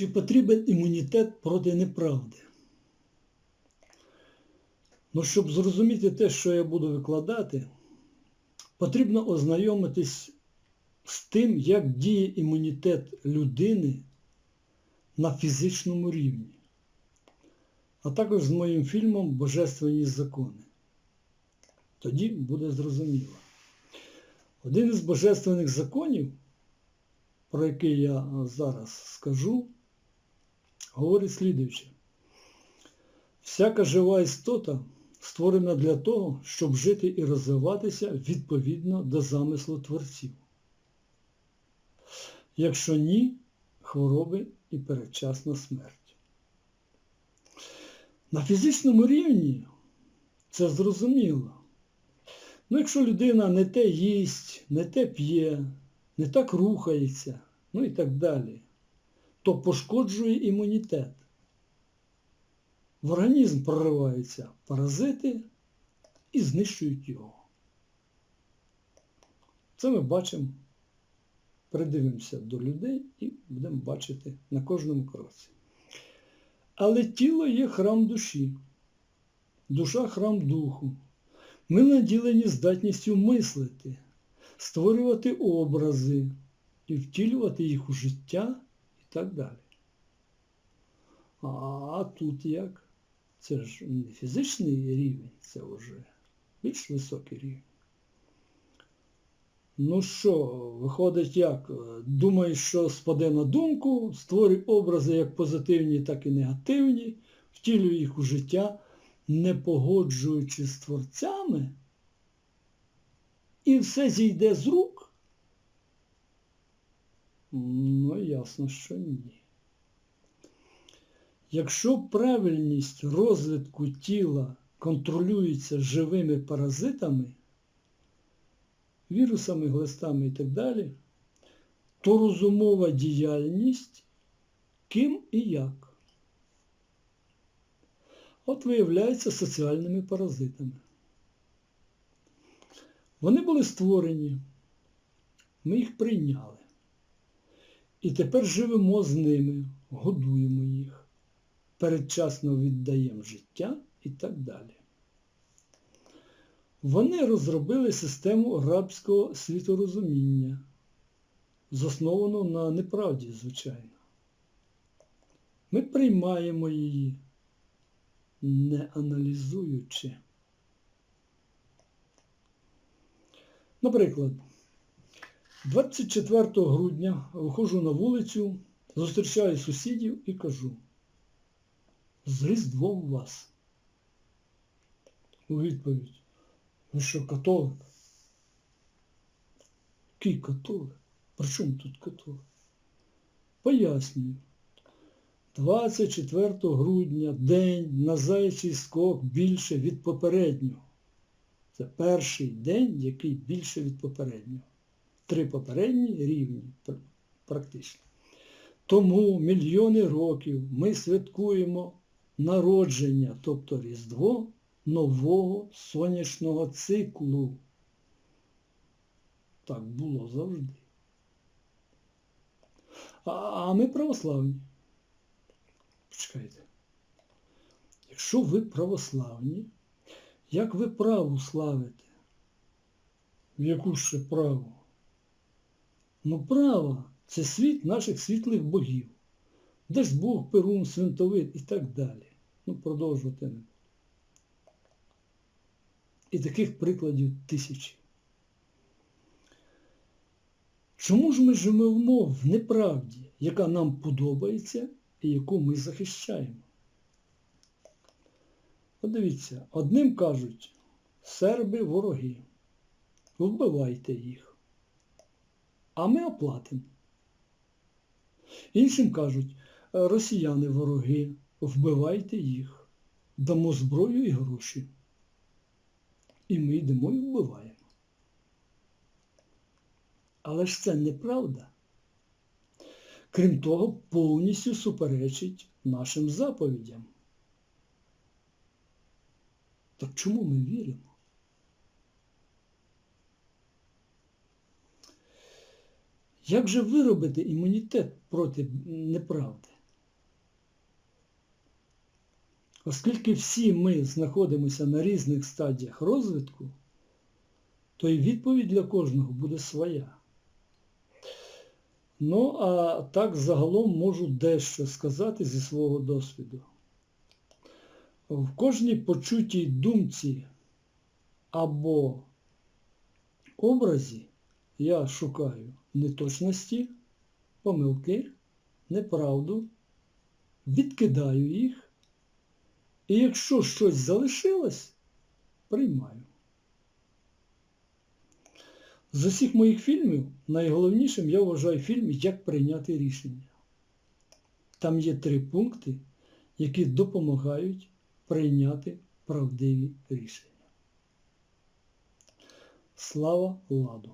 Чи потрібен імунітет проти неправди? Ну, щоб зрозуміти те, що я буду викладати, потрібно ознайомитись з тим, як діє імунітет людини на фізичному рівні, а також з моїм фільмом Божественні закони. Тоді буде зрозуміло. Один із божественних законів, про який я зараз скажу, говорить слідуюче. Всяка жива істота створена для того, щоб жити і розвиватися відповідно до замислу творців. Якщо ні, хвороби і передчасна смерть. На фізичному рівні це зрозуміло. Ну, якщо людина не те їсть, не те п'є, не так рухається, ну і так далі, то пошкоджує імунітет. В організм прориваються паразити і знищують його. Це ми бачимо, придивимося до людей і будемо бачити на кожному кроці. Але тіло є храм душі, душа храм духу. Ми наділені здатністю мислити, створювати образи і втілювати їх у життя так далі. А тут як? Це ж не фізичний рівень, це вже більш високий рівень. Ну що, виходить як? Думаєш, що спаде на думку, створюй образи як позитивні, так і негативні, втілюй їх у життя, не погоджуючись з творцями, і все зійде з рук? Ясно, що ні. Якщо правильність розвитку тіла контролюється живими паразитами, вірусами, глистами і так далі, то розумова діяльність ким і як. От виявляється соціальними паразитами. Вони були створені, ми їх прийняли. І тепер живемо з ними, годуємо їх передчасно віддаємо життя і так далі. Вони розробили систему арабського світорозуміння, засновану на неправді, звичайно. Ми приймаємо її, не аналізуючи. Наприклад, 24 грудня виходжу на вулицю, зустрічаю сусідів і кажу з Різдвом вас. У відповідь. Ви що, католик? Який католик? При чому тут католик? Пояснюю. 24 грудня день на заячий скок більше від попереднього. Це перший день, який більше від попереднього. Три попередні рівні практично. Тому мільйони років ми святкуємо народження, тобто Різдво нового сонячного циклу. Так було завжди. А, а ми православні. Почекайте. Якщо ви православні, як ви праву славите? В яку ще праву? Ну права це світ наших світлих богів. Десь Бог, Перун, Свинтовит і так далі. Ну, продовжувати не. І таких прикладів тисячі. Чому ж ми живемо в неправді, яка нам подобається і яку ми захищаємо? Подивіться, одним кажуть, серби вороги, вбивайте їх, а ми оплатимо. Іншим кажуть, росіяни вороги, вбивайте їх, дамо зброю і гроші. І ми йдемо і вбиваємо. Але ж це неправда. Крім того, повністю суперечить нашим заповідям. Так чому ми віримо? Як же виробити імунітет проти неправди? Оскільки всі ми знаходимося на різних стадіях розвитку, то і відповідь для кожного буде своя. Ну, а так загалом можу дещо сказати зі свого досвіду. В кожній почутій думці або образі я шукаю неточності, помилки, неправду, відкидаю їх, і якщо щось залишилось, приймаю. З усіх моїх фільмів найголовнішим я вважаю фільм Як прийняти рішення. Там є три пункти, які допомагають прийняти правдиві рішення. Слава ладу!